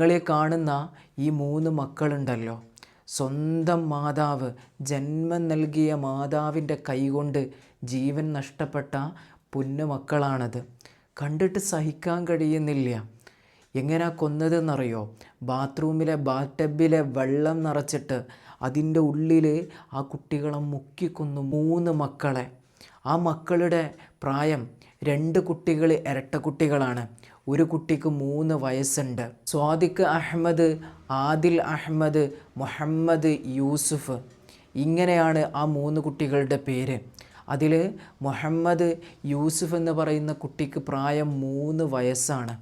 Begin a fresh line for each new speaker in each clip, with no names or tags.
നിങ്ങളെ കാണുന്ന ഈ മൂന്ന് മക്കളുണ്ടല്ലോ. സ്വന്തം മാതാവ് ജന്മം നൽകിയ മാതാവിന്റെ കൈകൊണ്ട് ജീവൻ നഷ്ടപ്പെട്ട പുന്നു മക്കളാണത്. കണ്ടിട്ട് സഹിക്കാൻ കഴിയുന്നില്ല. എങ്ങനെയാ കൊന്നതെന്നറിയോ? ബാത്റൂമിലെ ബാറ്റബിലെ വെള്ളം നിറച്ചിട്ട് അതിന്റെ ഉള്ളിൽ ആ കുട്ടികളെ മുക്കിക്കൊന്നു മൂന്ന് മക്കളെ. ആ മക്കളുടെ പ്രായം രണ്ട് കുട്ടികൾ ഇരട്ട കുട്ടികളാണ്. ഒരു കുട്ടിക്ക് മൂന്ന് വയസ്സുണ്ട്. സ്വാദിഖ് അഹമ്മദ് ആദിൽ അഹമ്മദ് മുഹമ്മദ് യൂസുഫ്. ഇങ്ങനെയാണ് ആ മൂന്ന് കുട്ടികളുടെ പേര്. അതിൽ മുഹമ്മദ് യൂസുഫ് എന്ന് പറയുന്ന കുട്ടിക്ക് പ്രായം മൂന്ന് വയസ്സാണ്.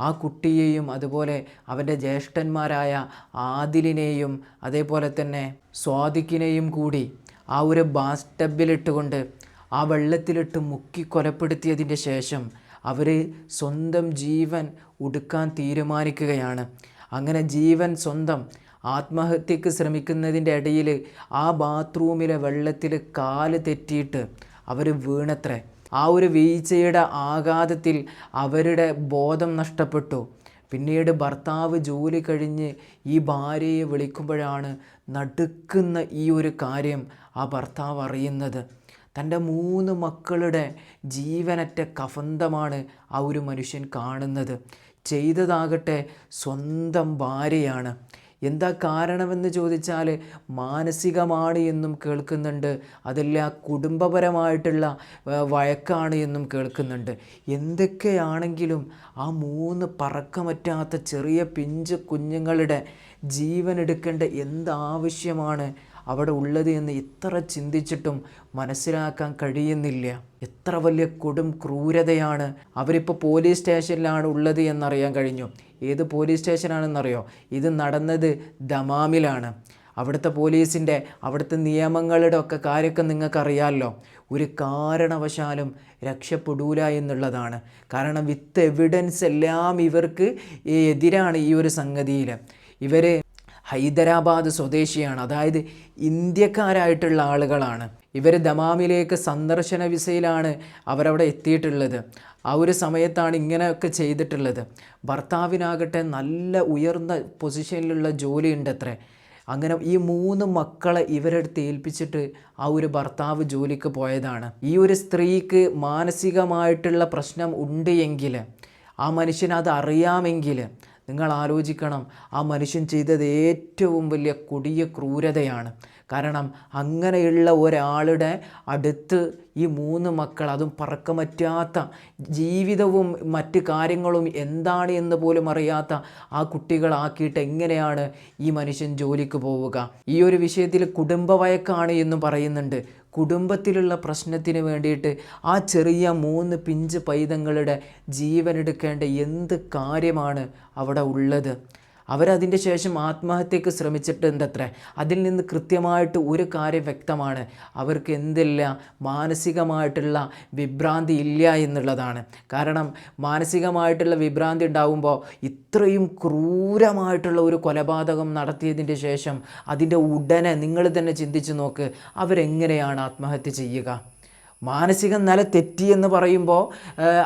ആ കുട്ടിയെയും അതുപോലെ അവന്റെ ജ്യേഷ്ഠന്മാരായ ആദിലിനെയും അതേപോലെ തന്നെ സ്വാദിഖിനെയും കൂടി ആ ഒരു ബാസ്റ്റബിലിട്ടുകൊണ്ട് ആ വെള്ളത്തിലിട്ട് മുക്കി കൊലപ്പെടുത്തിയതിന്റെ ശേഷം അവർ സ്വന്തം ജീവൻ ഉടുക്കാൻ തീരുമാനിക്കുകയാണ്. അങ്ങനെ ജീവൻ സ്വന്തം ആത്മഹത്യക്ക് ശ്രമിക്കുന്നതിന്റെ ഇടയിൽ ആ ബാത്റൂമിലെ വെള്ളത്തിൽ കാൽ തെറ്റിയിട്ട് അവർ വീണത്രേ. ആ ഒരു വീഴ്ചയുടെ ആഘാതത്തിൽ അവരുടെ ബോധം നഷ്ടപ്പെട്ടു. പിന്നീട് ഭർത്താവ് ജോലി കഴിഞ്ഞ് ഈ ഭാര്യയെ വിളിക്കുമ്പോഴാണ് നടുക്കുന്ന ഈ ഒരു കാര്യം ആ ഭർത്താവ് അറിയുന്നത്. തന്റെ മൂന്ന് മക്കളുടെ ജീവനറ്റ കഫന്തമാണ് ആ ഒരു മനുഷ്യൻ കാണുന്നത്. ചെയ്തതാകട്ടെ സ്വന്തം ഭാര്യയാണ്. എന്താ കാരണമെന്ന് ചോദിച്ചാൽ മാനസികമാണ് എന്നും കേൾക്കുന്നുണ്ട്. അതല്ല കുടുംബപരമായിട്ടുള്ള വഴക്കാണ് എന്നും കേൾക്കുന്നുണ്ട്. എന്തൊക്കെയാണെങ്കിലും ആ മൂന്ന് പറക്കമറ്റാത്ത ചെറിയ പിഞ്ച് കുഞ്ഞുങ്ങളുടെ ജീവനെടുക്കേണ്ട എന്താവശ്യമാണ് അവിടെ ഉള്ളത് എന്ന് ഇത്ര ചിന്തിച്ചിട്ടും മനസ്സിലാക്കാൻ കഴിയുന്നില്ല. എത്ര വലിയ കൊടും ക്രൂരതയാണ്. അവരിപ്പോൾ പോലീസ് സ്റ്റേഷനിലാണ് ഉള്ളത് എന്നറിയാൻ കഴിഞ്ഞു. ഏത് പോലീസ് സ്റ്റേഷനാണെന്നറിയോ? ഇത് നടന്നത് ദമാമിലാണ്. അവിടുത്തെ പോലീസിന്റെ അവിടുത്തെ നിയമങ്ങളുടെ ഒക്കെ കാര്യമൊക്കെ നിങ്ങൾക്കറിയാമല്ലോ ഒരു കാരണവശാലും രക്ഷപ്പെടൂല എന്നുള്ളതാണ്. കാരണം വിത്ത് എവിഡൻസ് എല്ലാം ഇവർക്ക് എതിരാണ് ഈ ഒരു സംഗതിയിൽ ഇവർ ഹൈദരാബാദ് സ്വദേശിയാണ്. അതായത് ഇന്ത്യക്കാരായിട്ടുള്ള ആളുകളാണ്. ഇവർ ദമാമിലേക്ക് സന്ദർശന വിസയിലാണ് അവരവിടെ എത്തിയിട്ടുള്ളത്. ആ ഒരു സമയത്താണ് ഇങ്ങനെയൊക്കെ ചെയ്തിട്ടുള്ളത്. ഭർത്താവിനാകട്ടെ നല്ല ഉയർന്ന പൊസിഷനിലുള്ള ജോലി ഉണ്ടത്രേ അങ്ങനെ ഈ മൂന്ന് മക്കളെ ഇവരെടുത്ത് ഏൽപ്പിച്ചിട്ട് ആ ഒരു ഭർത്താവ് ജോലിക്ക് പോയതാണ്. ഈ ഒരു സ്ത്രീക്ക് മാനസികമായിട്ടുള്ള പ്രശ്നം ഉണ്ട് എങ്കിൽ ആ മനുഷ്യനത് അറിയാമെങ്കിൽ നിങ്ങൾ ആലോചിക്കണം ആ മനുഷ്യൻ ചെയ്തത് ഏറ്റവും വലിയ കൊടിയ ക്രൂരതയാണ്. കാരണം അങ്ങനെയുള്ള ഒരാളുടെ അടുത്ത് ഈ മൂന്ന് മക്കൾ അതും പറക്കമറ്റാത്ത ജീവിതവും മറ്റ് കാര്യങ്ങളും എന്താണ് എന്ന് പോലും അറിയാത്ത ആ കുട്ടികളാക്കിയിട്ട് എങ്ങനെയാണ് ഈ മനുഷ്യൻ ജോലിക്ക് പോവുക? ഈ ഒരു വിഷയത്തിൽ കുടുംബവയക്കാണ് എന്നും പറയുന്നുണ്ട്. കുടുംബത്തിലുള്ള പ്രശ്നത്തിന് വേണ്ടിയിട്ട് ആ ചെറിയ മൂന്ന് പിഞ്ച് പൈതങ്ങളുടെ ജീവനെടുക്കേണ്ട എന്ത് കാര്യമാണ് അവിടെ ഉള്ളത്? അവരതിന്റെ ശേഷം ആത്മഹത്യക്ക് ശ്രമിച്ചിട്ട് എന്തത്ര? അതിൽ നിന്ന് കൃത്യമായിട്ട് ഒരു കാര്യം വ്യക്തമാണ്. അവർക്ക് എന്തില്ല? മാനസികമായിട്ടുള്ള വിഭ്രാന്തി ഇല്ല എന്നുള്ളതാണ്. കാരണം മാനസികമായിട്ടുള്ള വിഭ്രാന്തി ഉണ്ടാകുമ്പോൾ ഇത്രയും ക്രൂരമായിട്ടുള്ള ഒരു കൊലപാതകം നടത്തിയതിന്റെ ശേഷം അതിന്റെ ഉടനെ നിങ്ങൾ തന്നെ ചിന്തിച്ച് നോക്ക് അവരെങ്ങനെയാണ് ആത്മഹത്യ ചെയ്യുക? മാനസിക നില തെറ്റി എന്ന് പറയുമ്പോൾ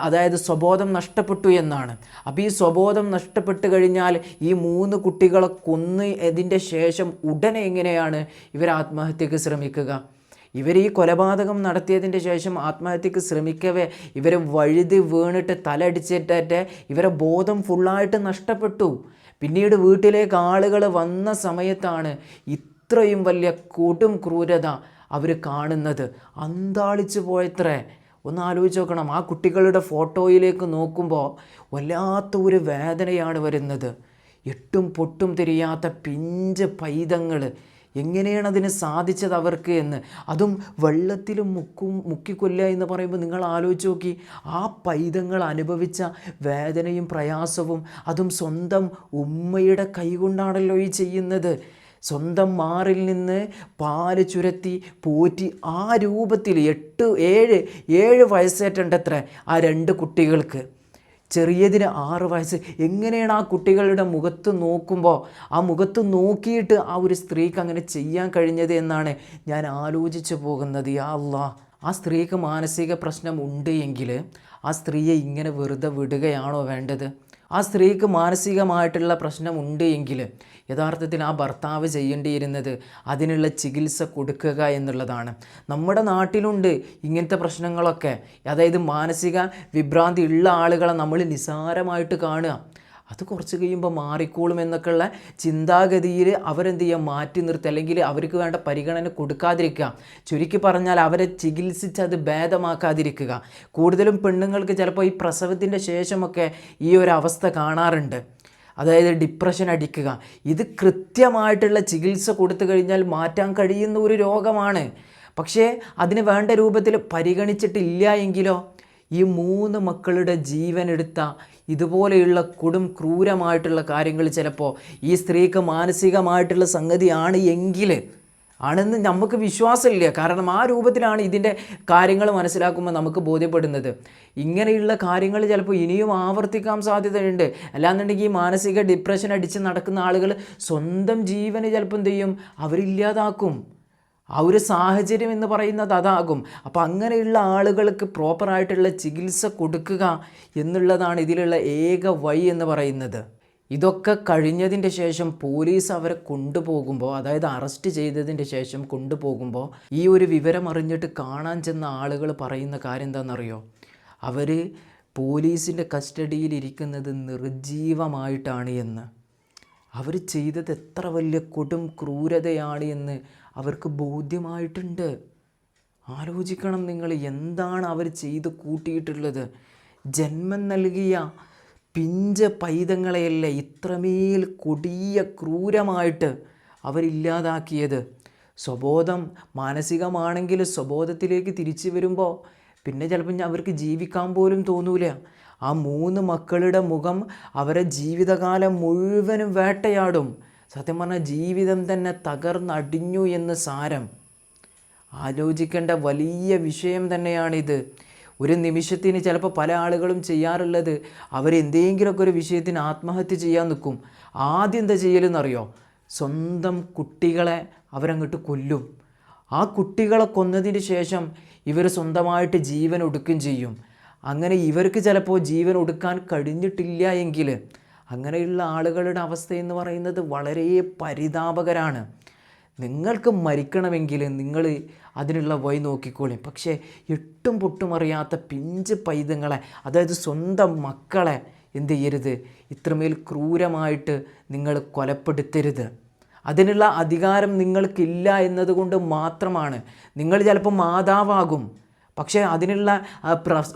അതായത് സ്വബോധം നഷ്ടപ്പെട്ടു എന്നാണ്. അപ്പോൾ ഈ സ്വബോധം നഷ്ടപ്പെട്ട് കഴിഞ്ഞാൽ ഈ മൂന്ന് കുട്ടികളെ കൊന്ന് ഇതിന്റെ ശേഷം ഉടനെ എങ്ങനെയാണ് ഇവർ ആത്മഹത്യക്ക് ശ്രമിക്കുക? ഇവർ ഈ കൊലപാതകം നടത്തിയതിന്റെ ശേഷം ആത്മഹത്യക്ക് ശ്രമിക്കവേ ഇവർ വഴുതി വീണിട്ട് തലടിച്ചിട്ടേറ്റ് ഇവരെ ബോധം ഫുള്ളായിട്ട് നഷ്ടപ്പെട്ടു. പിന്നീട് വീട്ടിലേക്ക് ആളുകൾ വന്ന സമയത്താണ് ഇത്രയും വലിയ കൊടും ക്രൂരത. അവർ കാണുന്നത്. അന്താളിച്ചു പോയത്രേ. ഒന്ന് ആലോചിച്ച് നോക്കണം. ആ കുട്ടികളുടെ ഫോട്ടോയിലേക്ക് നോക്കുമ്പോൾ വല്ലാത്ത ഒരു വേദനയാണ് വരുന്നത്. എട്ടും പൊട്ടും തിരിയാത്ത പിഞ്ച് പൈതങ്ങൾ എങ്ങനെയാണ് അതിന് സാധിച്ചത് അവർക്ക് എന്ന്? അതും വെള്ളത്തിൽ മുക്കും മുക്കിക്കൊല്ലുക എന്ന് പറയുമ്പോൾ നിങ്ങൾ ആലോചിച്ച് നോക്കി. ആ പൈതങ്ങൾ അനുഭവിച്ച വേദനയും പ്രയാസവും അതും സ്വന്തം ഉമ്മയുടെ കൈകൊണ്ടാണല്ലോ ഈ ചെയ്യുന്നത്. സ്വന്തം മാറിൽ നിന്ന് പാൽ ചുരത്തി പോറ്റി ആ രൂപത്തിൽ എട്ട് ഏഴ് ഏഴ് വയസ്സേറ്റണ്ടത്ര ആ രണ്ട് കുട്ടികൾക്ക്. ചെറിയതിന് ആറ് വയസ്സ്. എങ്ങനെയാണ് ആ കുട്ടികളുടെ മുഖത്ത് നോക്കുമ്പോൾ ആ മുഖത്ത് നോക്കിയിട്ട് ആ ഒരു സ്ത്രീക്ക് അങ്ങനെ ചെയ്യാൻ കഴിഞ്ഞത് എന്നാണ് ഞാൻ ആലോചിച്ചു പോകുന്നത്. യാ അല്ലാ ആ സ്ത്രീക്ക് മാനസിക പ്രശ്നം ഉണ്ട് എങ്കിൽ ആ സ്ത്രീയെ ഇങ്ങനെ വെറുതെ വിടുകയാണോ വേണ്ടത്? ആ സ്ത്രീക്ക് മാനസികമായിട്ടുള്ള പ്രശ്നമുണ്ട് എങ്കിൽ യഥാർത്ഥത്തിൽ ആ ഭർത്താവ് ചെയ്യേണ്ടിയിരുന്നത് അതിനുള്ള ചികിത്സ കൊടുക്കുക എന്നുള്ളതാണ്. നമ്മുടെ നാട്ടിലുണ്ട് ഇങ്ങനത്തെ പ്രശ്നങ്ങളൊക്കെ. അതായത് മാനസിക വിഭ്രാന്തി ഉള്ള ആളുകളെ നമ്മൾ നിസാരമായിട്ട് കാണുക. അത് കുറച്ച് കഴിയുമ്പോൾ മാറിക്കോളും എന്നൊക്കെയുള്ള ചിന്താഗതിയിൽ അവരെന്ത് ചെയ്യുക മാറ്റി നിർത്തുക അല്ലെങ്കിൽ അവർക്ക് വേണ്ട പരിഗണന കൊടുക്കാതിരിക്കുക. ചുരുക്കി പറഞ്ഞാൽ അവരെ ചികിത്സിച്ച് അത് ഭേദമാക്കാതിരിക്കുക. കൂടുതലും പെണ്ണുങ്ങൾക്ക് ചിലപ്പോൾ ഈ പ്രസവത്തിന്റെ ശേഷമൊക്കെ ഈ ഒരു അവസ്ഥ കാണാറുണ്ട്. അതായത് ഡിപ്രഷൻ അടിക്കുക. ഇത് കൃത്യമായിട്ടുള്ള ചികിത്സ കൊടുത്തു കഴിഞ്ഞാൽ മാറ്റാൻ കഴിയുന്ന ഒരു രോഗമാണ്. പക്ഷേ അതിന് വേണ്ട രൂപത്തിൽ പരിഗണിച്ചിട്ടില്ല എങ്കിലോ ഈ മൂന്ന് മക്കളുടെ ജീവൻ എടുത്ത ഇതുപോലെയുള്ള കൊടും ക്രൂരമായിട്ടുള്ള കാര്യങ്ങൾ ചിലപ്പോൾ ഈ സ്ത്രീക്ക് മാനസികമായിട്ടുള്ള സംഗതിയാണ് എങ്കിൽ ആണെന്ന് നമുക്ക് വിശ്വാസമില്ല. കാരണം ആ രൂപത്തിലാണ് ഇതിന്റെ കാര്യങ്ങൾ മനസ്സിലാക്കുമ്പോൾ നമുക്ക് ബോധ്യപ്പെടുന്നത്. ഇങ്ങനെയുള്ള കാര്യങ്ങൾ ചിലപ്പോൾ ഇനിയും ആവർത്തിക്കാൻ സാധ്യതയുണ്ട്. അല്ലാന്നുണ്ടെങ്കിൽ ഈ മാനസിക ഡിപ്രഷൻ അടിച്ച് നടക്കുന്ന ആളുകൾ സ്വന്തം ജീവന് ചിലപ്പോൾ എന്ത് ചെയ്യും? അവരില്ലാതാക്കും. ആ ഒരു സാഹചര്യം എന്ന് പറയുന്നത് അതാകും. അപ്പോൾ അങ്ങനെയുള്ള ആളുകൾക്ക് പ്രോപ്പറായിട്ടുള്ള ചികിത്സ കൊടുക്കുക എന്നുള്ളതാണ് ഇതിലുള്ള ഏക വഴി എന്ന് പറയുന്നത്. ഇതൊക്കെ കഴിഞ്ഞതിന്റെ ശേഷം പോലീസ് അവരെ കൊണ്ടുപോകുമ്പോൾ അതായത് അറസ്റ്റ് ചെയ്തതിന്റെ ശേഷം കൊണ്ടുപോകുമ്പോൾ ഈ ഒരു വിവരം അറിഞ്ഞിട്ട് കാണാൻ ചെന്ന ആളുകൾ പറയുന്ന കാര്യം എന്താണെന്നറിയോ? അവർ പോലീസിന്റെ കസ്റ്റഡിയിൽ ഇരിക്കുന്നത് നിർജീവമായിട്ടാണ് എന്ന്. അവർ ചെയ്തത് എത്ര വലിയ കൊടും ക്രൂരതയാണ് എന്ന് അവർക്ക് ബോധ്യമായിട്ടുണ്ട്. ആലോചിക്കണം നിങ്ങൾ എന്താണ് അവർ ചെയ്ത് കൂട്ടിയിട്ടുള്ളത്? ജന്മം നൽകിയ പിഞ്ച പൈതങ്ങളെയല്ലേ ഇത്രമേൽ കൊടിയ ക്രൂരമായിട്ട് അവരില്ലാതാക്കിയത് സ്വബോധം മാനസികമാണെങ്കിൽ സ്വബോധത്തിലേക്ക് തിരിച്ചു വരുമ്പോൾ പിന്നെ ചിലപ്പോൾ അവർക്ക് ജീവിക്കാൻ പോലും തോന്നൂല. ആ മൂന്ന് മക്കളുടെ മുഖം അവരെ ജീവിതകാലം മുഴുവനും വേട്ടയാടും. സത്യം പറഞ്ഞാൽ ജീവിതം തന്നെ തകർന്നടിഞ്ഞു എന്ന് സാരം. ആലോചിക്കേണ്ട വലിയ വിഷയം തന്നെയാണിത്. ഒരു നിമിഷത്തിന് ചിലപ്പോൾ പല ആളുകളും ചെയ്യാറുള്ളത് അവരെന്തെങ്കിലുമൊക്കെ ഒരു വിഷയത്തിന് ആത്മഹത്യ ചെയ്യാൻ നിൽക്കും. ആദ്യം എന്താ ചെയ്യലെന്നറിയോ? സ്വന്തം കുട്ടികളെ അവരങ്ങോട്ട് കൊല്ലും. ആ കുട്ടികളെ കൊന്നതിന് ശേഷം ഇവർ സ്വന്തമായിട്ട് ജീവൻ ഒടുക്കും ചെയ്യും. അങ്ങനെ ഇവർക്ക് ചിലപ്പോൾ ജീവൻ ഒടുക്കാൻ കഴിഞ്ഞിട്ടില്ല എങ്കിൽ അങ്ങനെയുള്ള ആളുകളുടെ അവസ്ഥ എന്ന് പറയുന്നത് വളരെ പരിതാപകരാണ്. നിങ്ങൾക്ക് മരിക്കണമെങ്കിൽ നിങ്ങൾ അതിനുള്ള വഴി നോക്കിക്കോളി. പക്ഷേ എട്ടും പൊട്ടും അറിയാത്ത പിഞ്ച് പൈതങ്ങളെ അതായത് സ്വന്തം മക്കളെ എന്ത് ചെയ്യരുത്? ഇത്രമേൽ ക്രൂരമായിട്ട് നിങ്ങൾ കൊലപ്പെടുത്തരുത്. അതിനുള്ള അധികാരം നിങ്ങൾക്കില്ല എന്നതുകൊണ്ട് മാത്രമാണ്. നിങ്ങൾ ചിലപ്പോൾ മാതാവാകും. പക്ഷേ അതിനുള്ള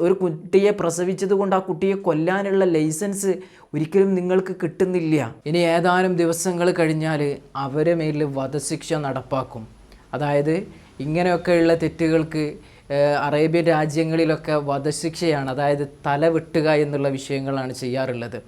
ഒരു കുട്ടിയെ പ്രസവിച്ചത് കൊണ്ട് ആ കുട്ടിയെ കൊല്ലാനുള്ള ലൈസൻസ് ഒരിക്കലും നിങ്ങൾക്ക് കിട്ടുന്നില്ല. ഇനി ഏതാനും ദിവസങ്ങൾ കഴിഞ്ഞാൽ അവരെ മേലിൽ വധശിക്ഷ നടപ്പാക്കും. അതായത് ഇങ്ങനെയൊക്കെയുള്ള തെറ്റുകൾക്ക് അറേബ്യൻ രാജ്യങ്ങളിലൊക്കെ വധശിക്ഷയാണ് അതായത് തല വെട്ടുക എന്നുള്ള വിഷയങ്ങളാണ് ചെയ്യാറുള്ളത്.